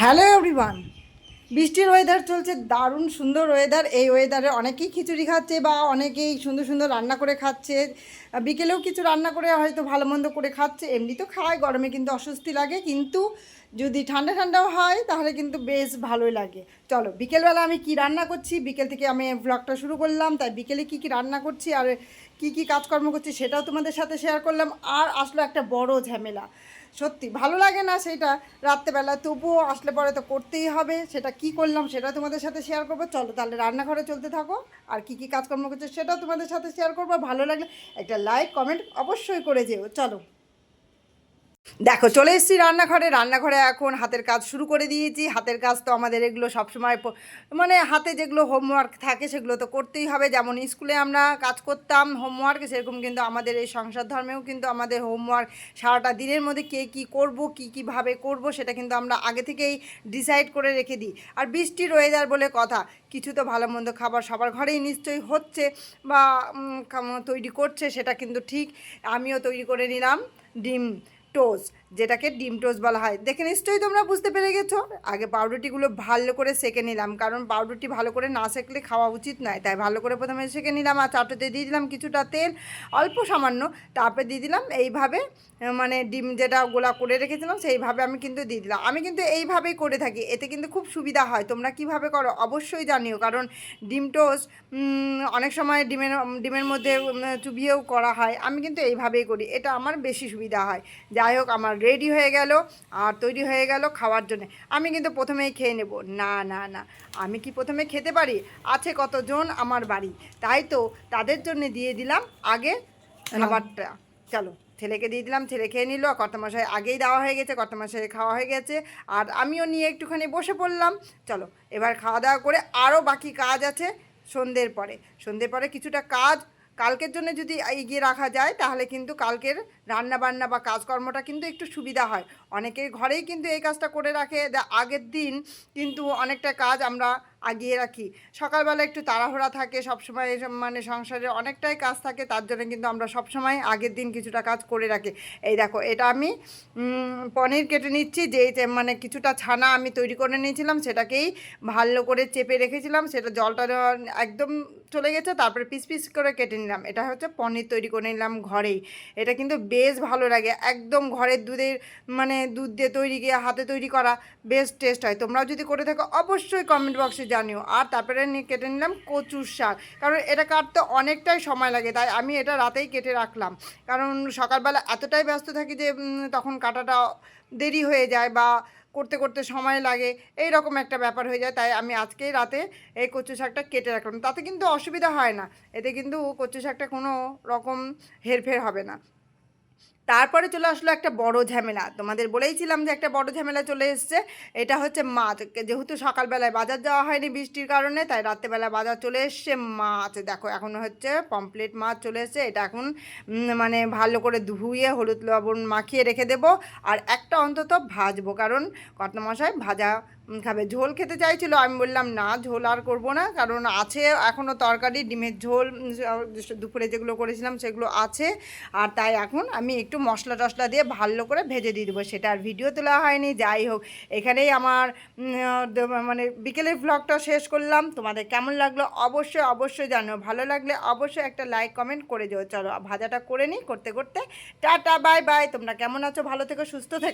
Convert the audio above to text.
Hello everyone বৃষ্টির weather চলছে দারুণ সুন্দর ওয়েদার এই ওয়েদারে অনেকেই খিচুড়ি খাচ্ছে বা অনেকেই সুন্দর সুন্দর রান্না করে খাচ্ছে। বিকেলেও কিছু রান্না করে হয়তো ভালো মন্দ করে খাচ্ছে। এমনি তো খায়, গরমে কিন্তু অস্বস্তি লাগে। কিন্তু যদি ঠান্ডা ঠান্ডাও হয়, তাহলে কিন্তু বেশ ভালোই লাগে। চলো, বিকেলবেলা আমি কি রান্না করছি? বিকেল থেকে আমি ব্লগটা শুরু করলাম। তাই বিকেলে কি কি রান্না করছি আর কি কি কাজকর্ম করছি, সেটাও তোমাদের সাথে শেয়ার করলাম। আর আসলো একটা বড় ঝামেলা। সত্যি, ভালো লাগে না সেটা রাত্রেবেলা। তবুও আসলে পরে তো করতেই হবে। সেটা কি করলাম সেটা তোমাদের সাথে শেয়ার করব। চলো তাহলে রান্নাঘরে চলতে থাকো। আর কি কি কাজকর্ম করছে সেটাও তোমাদের সাথে শেয়ার করব। ভালো লাগলে একটা লাইক কমেন্ট অবশ্যই করে যেও। চলো। দেখো, চলে এসেছি রান্নাঘরে। রান্নাঘরে এখন হাতের কাজ শুরু করে দিয়েছি। হাতের কাজ তো আমাদের এগুলো সবসময় মানে হাতে যেগুলো হোমওয়ার্ক থাকে সেগুলো তো করতেই হবে। যেমন স্কুলে আমরা কাজ করতাম হোমওয়ার্ক সেরকম কিন্তু আমাদের এই সংসার ধর্মেও কিন্তু আমাদের হোমওয়ার্ক সারাটা দিনের মধ্যে কে কী করব, কি কীভাবে করব, সেটা কিন্তু আমরা আগে থেকেই ডিসাইড করে রেখে দিই। আর বৃষ্টির ওয়েদার বলে কথা, কিছু তো ভালো মন্দ খাবার সবার ঘরেই নিশ্চয়ই হচ্ছে বা তৈরি করছে, সেটা কিন্তু ঠিক। আমিও তৈরি করে নিলাম ডিম। টোস্ট যেটাকে ডিম টোস্ট বলা হয়। দেখে নিশ্চয়ই তোমরা বুঝতে পেরে গেছো। আগে পাউরুটিগুলো ভালো করে সেকে নিলাম, কারণ পাউরুটি ভালো করে না সেকলে খাওয়া উচিত নয়। তাই ভালো করে প্রথমে সেকে নিলাম আর চাটুতে দিয়ে দিলাম কিছুটা তেল, অল্প সামান্য তারপরে দিয়ে দিলাম। এইভাবে মানে ডিম যেটা গোলা করে রেখেছিলাম, সেইভাবে আমি কিন্তু দিয়ে দিলাম। আমি কিন্তু এইভাবেই করে থাকি, এতে কিন্তু খুব সুবিধা হয়। তোমরা কীভাবে করো অবশ্যই জানিও, কারণ ডিম টোস্ট অনেক সময় ডিমের ডিমের মধ্যে চুবিয়েও করা হয়। আমি কিন্তু এইভাবেই করি, এটা আমার বেশি সুবিধা হয়। যাই হোক আমার রেডি হয়ে গেল আর তৈরি হয়ে গেল খাওয়ার জন্য। আমি কিন্তু প্রথমেই খেয়ে নেব। না না না আমি কি প্রথমে খেতে পারি? আছে কতজন আমার বাড়ি। তাই তো তাদের জন্য দিয়ে দিলাম আগে খাবারটা। চলো ছেলেকে দিয়ে দিলাম ছেলে খেয়ে নিল কর্তামশাই আগেই দেওয়া হয়ে গেছে কর্তামশাই খাওয়া হয়ে গেছে আর আমিও নিয়ে একটুখানি বসে পড়লাম। চলো এবার খাওয়া দাওয়া করে আরও বাকি কাজ আছে সন্ধ্যের পরে। সন্ধ্যের পরে কিছুটা কাজ কালকের জন্য যদি এগিয়ে রাখা যায়, তাহলে কিন্তু কালকের রান্না বান্না বা কাজকর্মটা কিন্তু একটু সুবিধা হয়। অনেকের ঘরেই কিন্তু এই কাজটা করে রাখে। আগের দিন কিন্তু অনেকটা কাজ আমরা আগিয়ে রাখি। সকালবেলা একটু তাড়াহুড়া থাকে, সবসময় মানে সংসারে অনেকটাই কাজ থাকে, তার জন্য কিন্তু আমরা সবসময় আগের দিন কিছুটা কাজ করে রাখি। এই দেখো, এটা আমি পনির কেটে নিচ্ছি যে যে মানে কিছুটা ছানা আমি তৈরি করে নিয়েছিলাম, সেটাকেই ভালো করে চেপে রেখেছিলাম, সেটা জলটা একদম চলে গেছে, তারপরে পিস পিস করে কেটে নিলাম। এটা হচ্ছে পনির তৈরি করে নিলাম ঘরেই। এটা কিন্তু বেশ ভালো লাগে, একদম ঘরের দুধের মানে দুধ দিয়ে তৈরি গিয়ে হাতে তৈরি করা বেশ টেস্ট হয়। তোমরাও যদি করে থাকো, অবশ্যই কমেন্ট বক্সে জানিও আর তারপরে নিয়ে কেটে নিলাম কচুর শাক। কারণ এটা কাটতে অনেকটাই সময় লাগে, তাই আমি এটা রাতেই কেটে রাখলাম। কারণ সকালবেলা এতটাই ব্যস্ত থাকি যে তখন কাটাটা দেরি হয়ে যায় বা করতে করতে সময় লাগে এই রকম একটা ব্যাপার হয়ে যায়, তাই আমি আজকেই রাতে এই কচু শাকটা কেটে রাখলাম। তাতে কিন্তু অসুবিধা হয় না, এতে কিন্তু কচু শাকটা কোনো রকম হেরফের হবে না। তারপরে চলে আসলো একটা বড় ঝামেলা। তোমাদের বলেইছিলাম যে একটা বড় ঝামেলা চলে এসছে। এটা হচ্ছে মাছ। যেহেতু সকালবেলায় বাজার যাওয়া হয়নি বৃষ্টির কারণে, তাই রাত্রেবেলা বাজার চলে এসছে মাছ। দেখো, এখন হচ্ছে পমপ্লেট মাছ চলে এসছে। এটা এখন মানে ভালো করে ধুয়ে হলুদ লবণ মাখিয়ে রেখে দেবো। আর একটা অন্তত ভাজবো। কারণ কর্তমশাই ভাজা খাবে। ঝোল খেতে চাইছিল। আমি বললাম, না, ঝোল আর করব না। কারণ আছে এখনও তরকারি, ডিমের ঝোল দুপুরে যেগুলো করেছিলাম সেগুলো আছে। আর তাই এখন আমি একটু মশলা টশলা দিয়ে ভালো করে ভেজে দিয়ে দেবো। সেটা আর ভিডিও তোলা হয়নি, যাই হোক। এখানেই আমার মানে বিকেলের ব্লগটা শেষ করলাম। তোমাদের কেমন লাগল অবশ্যই অবশ্যই জানো ভালো লাগলে অবশ্যই একটা লাইক কমেন্ট করে দিও। চলো, ভাজাটা করে নিই করতে করতে। টাটা বাই বাই তোমরা কেমন আছো? ভালো থেকো, সুস্থ থেকো।